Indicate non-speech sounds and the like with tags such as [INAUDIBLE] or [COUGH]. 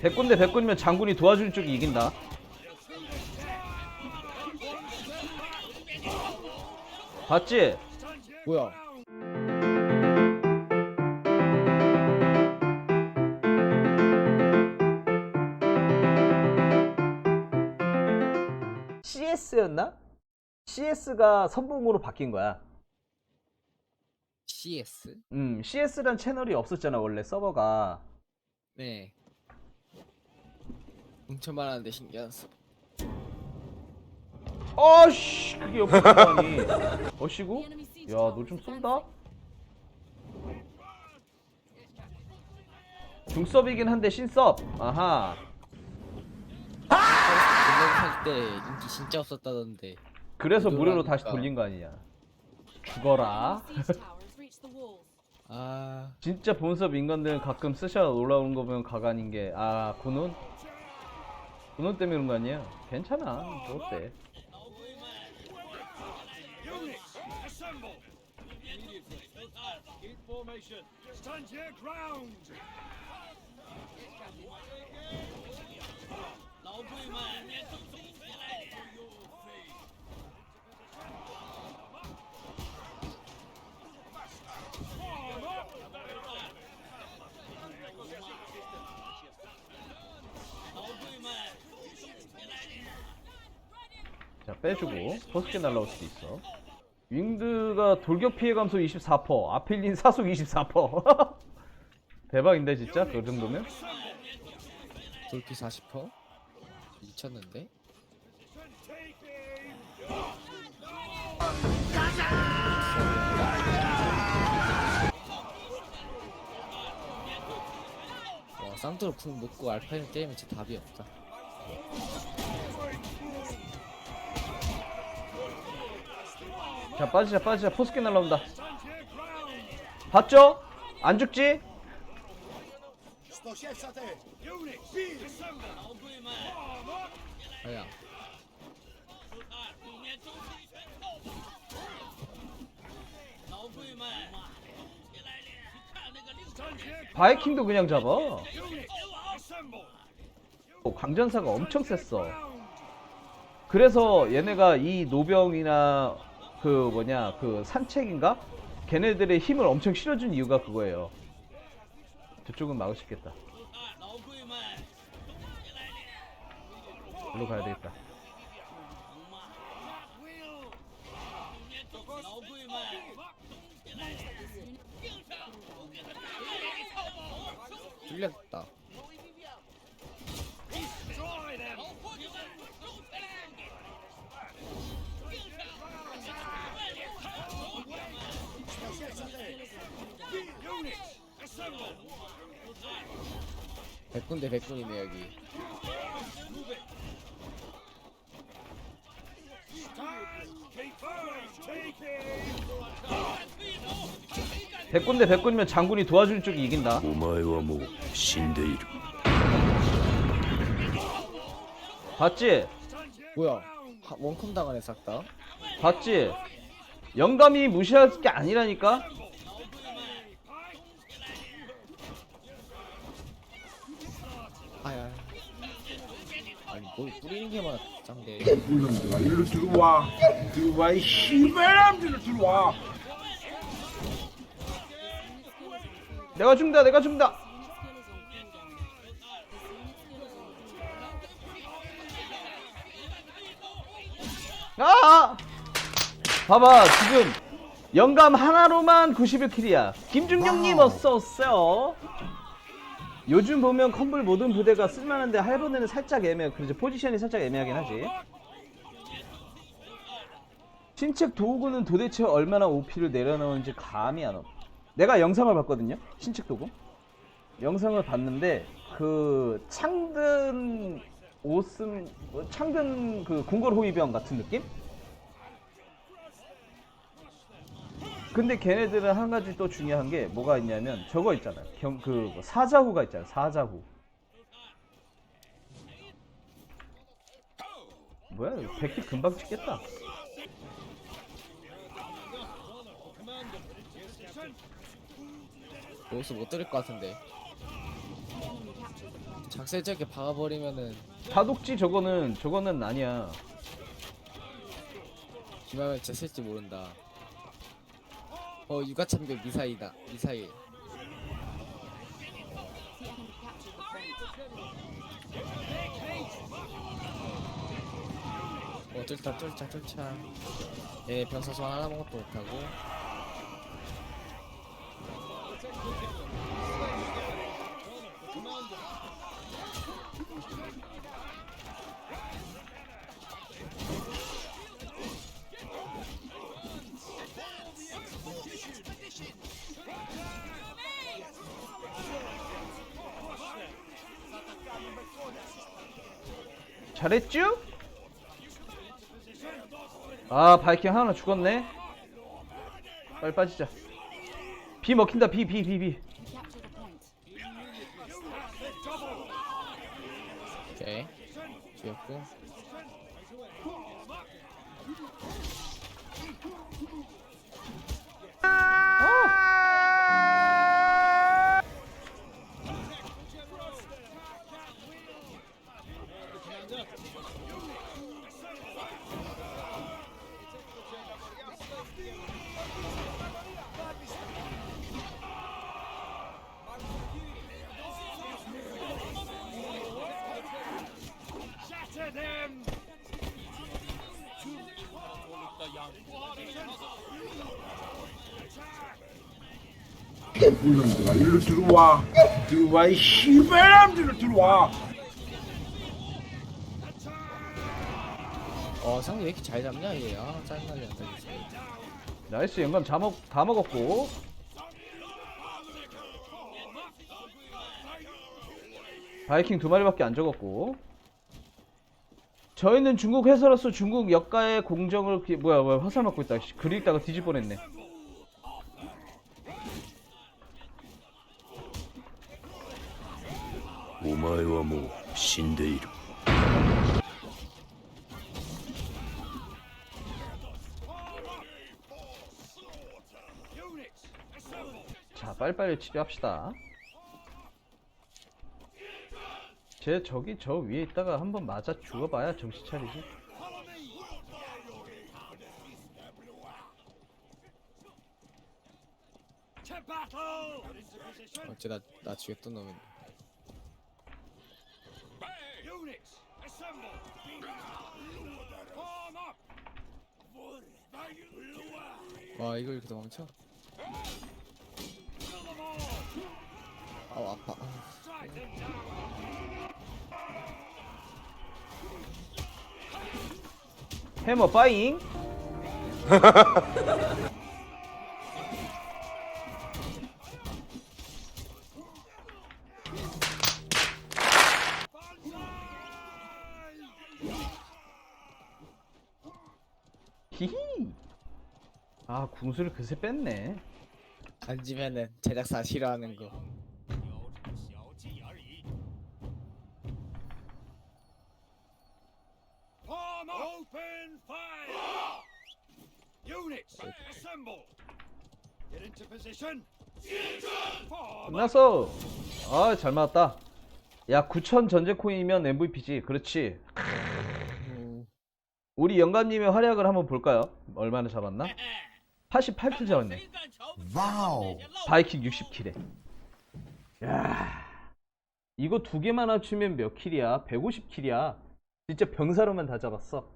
백군 대 백군이면 장군이 도와주는 쪽이 이긴다. 봤지? 뭐야? CS였나? CS가 선봉으로 바뀐 거야. CS? 음, CS란 채널이 없었잖아, 원래 서버가. 네. 뭉쳐만 하는데 신기하서. 어씨, 그게 옆에 [LAUGHS] 어시고? 야, 너 좀 쏜다? 중섭이긴 한데 신섭. 아하. 할때 인기 진짜 없었다던데. 그래서 무료로. 다시 돌린 거 아니냐. 죽어라. 아, 진짜 본섭 인간들은 가끔 스샷 올라오는 거 보면 가관인 게, 아, 군원? 군원 때문에 그런 거 아니야? 괜찮아. 뭐 어때? 자, 빼주고, 포스게 날라올 수도 있어. 윙드가 돌격 피해 감소 24%, 아필린 사속 24%. [LAUGHS] 대박인데, 진짜? 그 정도면? 돌피 40%? 미쳤는데? 와, 쌍두로 궁 먹고 알파인 때리면 진짜 답이 없다. 자, 빠지자, 빠지자. 포스게 날라온다. 봤죠? 안 죽지? 아야, 바이킹도 그냥 잡아. 광전사가 엄청 셌어. 그래서 얘네가 이 노병이나 그 뭐냐 그 산책인가 걔네들의 힘을 엄청 실어준 이유가 그거예요. 저쪽은 막을 수 있겠다. 일로 가야 되겠다. 뚫렸다. 백군 대 백군이네 여기. Keep firm! Take it! 백군 대 백군이면 장군이 도와주는 쪽이 이긴다. お前はもう死んでいる 봤지? 뭐야? 하, 원컴 당하네 싹 다. 봤지? 영감이 무시할 게 아니라니까? 뭘 뿌리는 게 많아 짱대. 이놈들아 일로 들어와 들어와 이 씨발놈들아 들어와 내가 죽는다, 내가 죽는다. 아! 봐봐, 지금 영감 하나로만 91킬이야. 김중경님 어서 오세요. 요즘 보면 컴블 모든 부대가 쓸만한데 할번에는 살짝 애매해. 그렇지 포지션이 살짝 애매하긴 하지. 신책 도구는 도대체 얼마나 OP를 내려놓은지 감이 안 와. 내가 영상을 봤거든요. 신책 도구. 영상을 봤는데 그 창든 오슴 뭐 창든 그 궁궐 호위병 같은 느낌? 근데 걔네들은 한 가지 또 중요한 게 뭐가 있냐면 저거 있잖아. 경, 그뭐 사자후가 있잖아. 사자후. 뭐야? 100킬 금방 찍겠다. 여기서 못 들을 것 같은데. 작살적게 박아버리면은 다독지 저거는 저거는 아니야 기마면 쓸지 모른다. 어 육아참교 미사이다. 미사일. 어 뚫자 뚫자 뚫자. 얘 변사소환 하나 먹것도 못하고. 잘했쥬? 아 바이킹 하나 죽었네 빨리 빠지자 비 먹힌다 비 비 비비 오케이. 죽였고. Shatter 이놈들아 일로 들어와 들어와 이 씨발놈들아 들어와 어 상대 왜 이렇게 잘 잡냐 얘. 아 짜증나게 안 되겠어. 나이스 영감 다, 먹, 다 먹었고 바이킹 두 마리밖에 안 적었고 저희는 중국 회사로서 중국 역가의 공정을 기- 뭐야 뭐야 화살 맞고 있다 씨, 글 읽다가 뒤질 뻔했네 お前はもう死んでいる Units, assemble! 자 빨리빨리 치료합시다 쟤 저기 저 위에 있다가 한번 맞아 죽어봐야 정신 차리지! 어째 나 나 죽였던 놈인데. 와 이걸 이렇게 도망쳐? 아우 아파. 해머 파잉. 히히. 아 궁수를 그새 뺐네. 앉으면은 제작사 싫어하는 거. 끝났어. 아 잘 맞았다. 야 9천 전제 코인이면 MVP지. 그렇지. 음, 우리 영감님의 활약을 한번 볼까요? 얼마나 잡았나? 88킬 잡았네. 와우. 바이킹 60킬에. 야. 이거 두 개만 합치면 몇 킬이야? 150킬이야. 진짜 병사로만 다 잡았어